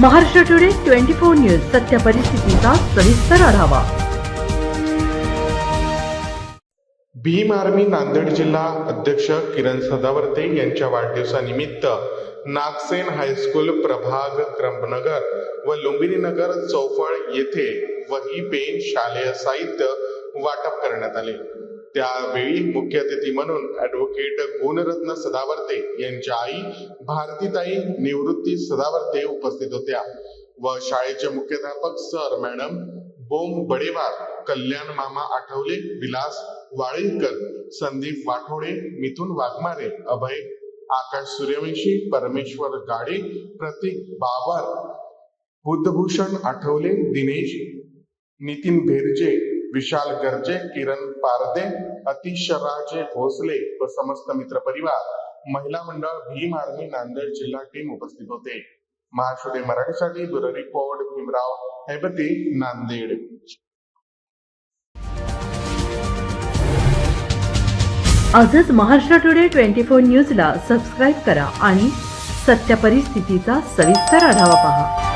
Maharashtra today twenty four news सत्य परिस्थितीचा सविस्तर आढावा. भीम आर्मी नांदेड जिल्हा अध्यक्ष किरण सदावर्ते यांच्या वाढदिवसानिमित्त नागसेन हायस्कूल प्रभाग क्रमनगर व लुंबिनी नगर चौफळ येथे वही पेन शालेय साहित्य वाटप करण्यात आले. त्यावेळी मुख्य अतिथी म्हणून ऍडव्होकेट गुणरत्न सदावर्ते यांच्या आई भारतीताई निवृत्ती सदावर्ते उपस्थित होत्या. व शाळेचे मुख्याध्यापक सर मॅडम बोम बडेवार कल्याण मामा आठवले विलास वाळीकर संदीप वाठोडे मिथुन वाघमारे अभय आकाश सूर्यवंशी परमेश्वर गाडे प्रतीक बाबर बुद्धभूषण आठवले दिनेश नितीन भेरजे विशाल गर्जे किरण पारदे अतिशराजे भोसले व समस्त मित्र परिवार महिला मंडळ भीम आर्मी नांदेड जिल्हा टीम उपस्थित होते. महाराष्ट्र मराठीसाठी ब्युरो रिपोर्ट भीमराव हैबती नांदेड. आजच महाराष्ट्र टुडे ट्वेंटी फोर न्यूजला सबस्क्राईब करा आणि सत्य परिस्थितीचा सविस्तर आढावा पहा.